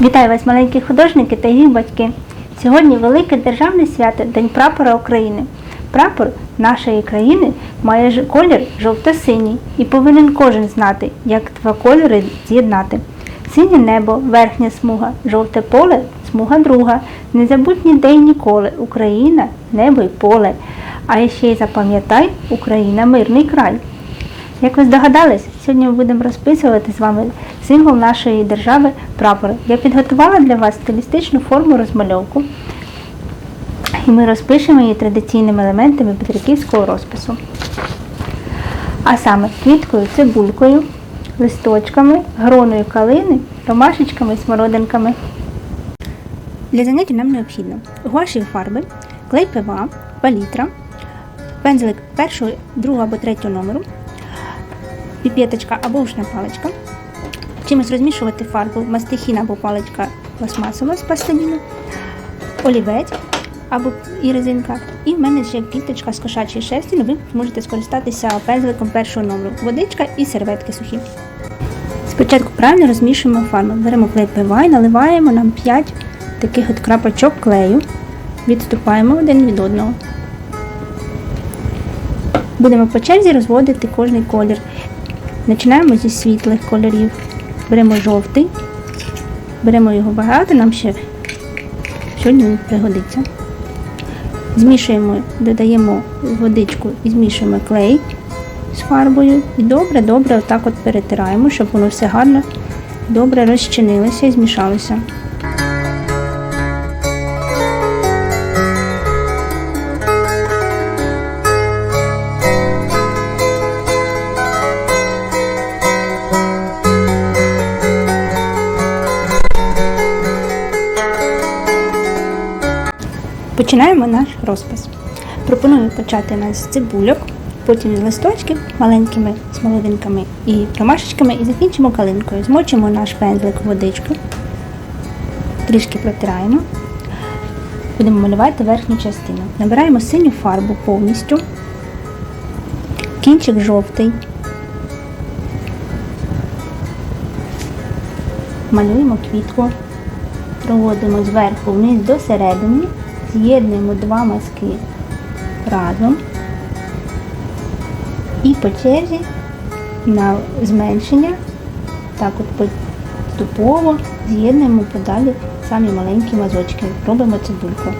Вітаю вас, маленькі художники та їх батьки. Сьогодні велике державне свято День прапора України. Прапор нашої країни має колір жовто-синій і повинен кожен знати, як два кольори з'єднати. Синє небо, верхня смуга, жовте поле, смуга друга. Не забудь ніде й ніколи. Україна, небо й поле. А ще й запам'ятай, Україна мирний край. Як ви здогадались, сьогодні ми будемо розписувати з вами символ нашої держави прапор. Я підготувала для вас стилістичну форму розмальовку, і ми розпишемо її традиційними елементами петриківського розпису. А саме квіткою, цибулькою, листочками, гроною калини, ромашечками і смородинками. Для заняття нам необхідно гуаші фарби, клей ПВА, палітра, пензлик першого, другого або третього номеру, піпеточка або ушна паличка. Чимось розмішувати фарбу мастихін або паличка пластмасова з пластиліну, олівець або і резинка. І в мене ще кіточка з кошачої шерсті, але ви можете скористатися пензликом першого номеру, водичка і серветки сухі. Спочатку правильно розмішуємо фарбу. Беремо клей ПВА і наливаємо нам 5 таких от крапочок клею. Відступаємо один від одного. Будемо по черзі розводити кожний колір. Починаємо зі світлих кольорів. Беремо жовтий, беремо його багато, нам ще сьогодні він пригодиться. Змішуємо, додаємо водичку і змішуємо клей з фарбою. І добре-добре отак от перетираємо, щоб воно все гарно добре розчинилося і змішалося. Починаємо наш розпис. Пропоную почати нас з цибульок, потім з листочків маленькими смолодинками і ромашечками і закінчимо калинкою. Змочимо наш пензлик водичку, трішки протираємо. Будемо малювати верхню частину. Набираємо синю фарбу повністю, кінчик жовтий. Малюємо квітку, проводимо зверху вниз до середини, з'єднуємо два мазки разом і по черзі на зменшення, так от поступово з'єднуємо подалі самі маленькі мазочки. Робимо цибульку.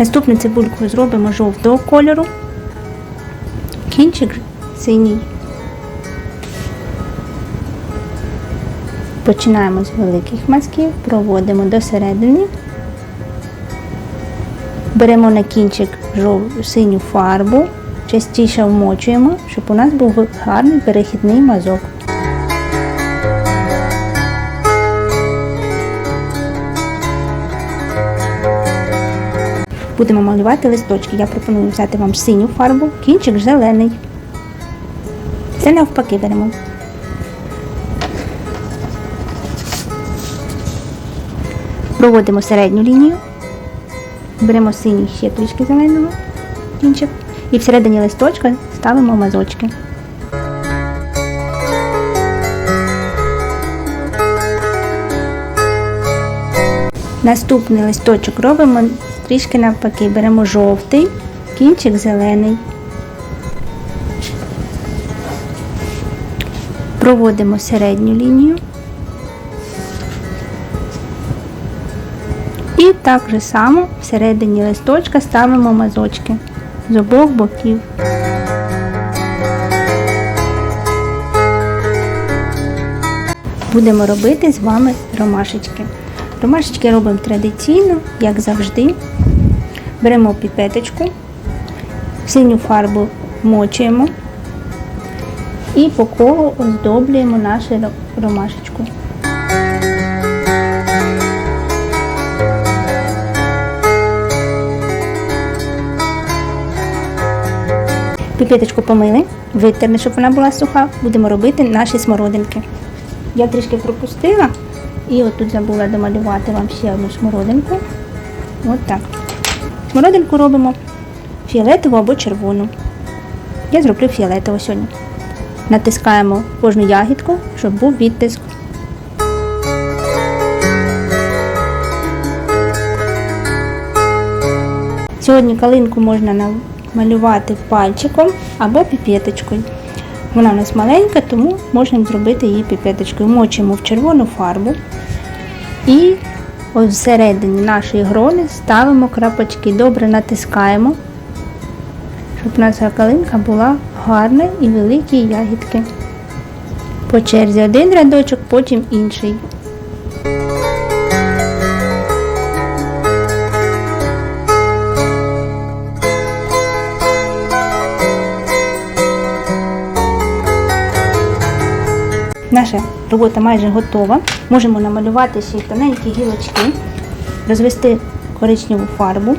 Наступну цибульку зробимо жовтого кольору, кінчик синій. Починаємо з великих мазків, проводимо до середини, беремо на кінчик синю фарбу, частіше вмочуємо, щоб у нас був гарний перехідний мазок. Будемо малювати листочки. Я пропоную взяти вам синю фарбу, кінчик зелений. Це навпаки беремо. Проводимо середню лінію, беремо синій ще трішки зеленого кінчик і всередині листочка ставимо мазочки. Наступний листочок робимо трішки навпаки. Беремо жовтий, кінчик зелений. Проводимо середню лінію. І так же само всередині листочка ставимо мазочки з обох боків. Будемо робити з вами ромашечки. Ромашечки робимо традиційно, як завжди. Беремо піпеточку, синю фарбу мочуємо і по колу оздоблюємо нашу ромашечку. Піпеточку помили, витерли, щоб вона була суха. Будемо робити наші смородинки. Я трішки пропустила і от тут забула домалювати вам ще одну смородинку. От так. Смородинку робимо фіолетову або червону. Я зроблю фіолетову сьогодні. Натискаємо кожну ягідку, щоб був відтиск. Сьогодні калинку можна намалювати пальчиком або піпеточкою. Вона у нас маленька, тому можна зробити її піпеточкою. Мочимо в червону фарбу і ось всередині нашої грони ставимо крапочки, добре натискаємо, щоб наша калинка була гарна і великі ягідки. По черзі один рядочок, потім інший. Наша робота майже готова. Можемо намалювати ще тоненькі гілочки, розвести коричневу фарбу,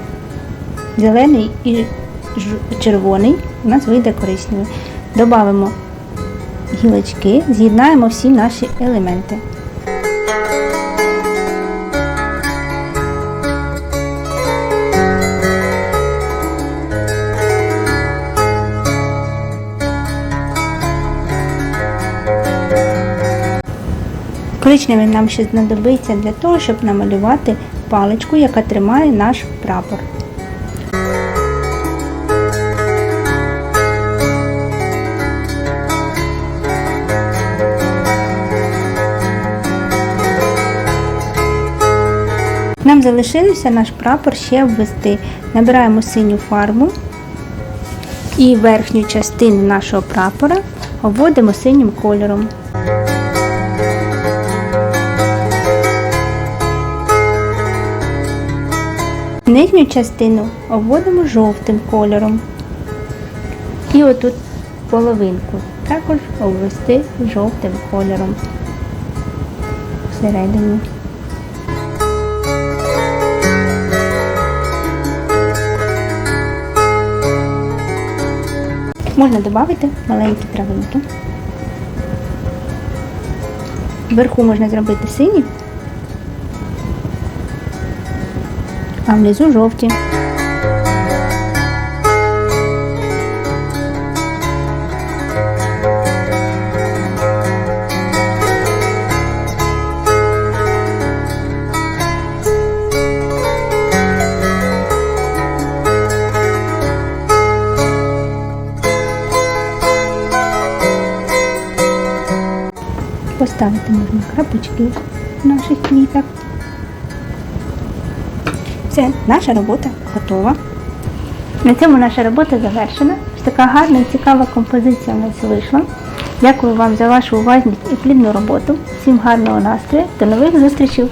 зелений і червоний. У нас вийде коричневий. Добавимо гілочки, з'єднаємо всі наші елементи. Коричневий нам ще знадобиться для того, щоб намалювати паличку, яка тримає наш прапор. Нам залишилося наш прапор ще обвести. Набираємо синю фарбу і верхню частину нашого прапора обводимо синім кольором. Нижню частину обводимо жовтим кольором. І отут половинку також обвести жовтим кольором всередині. Можна додати маленькі травинки. Вверху можна зробити сині, а внизу жовті. Поставити можна крапочки наших квітах. Все, наша робота готова. На цьому наша робота завершена. Така гарна і цікава композиція у нас вийшла. Дякую вам за вашу уважність і плідну роботу. Всім гарного настрою. До нових зустрічей!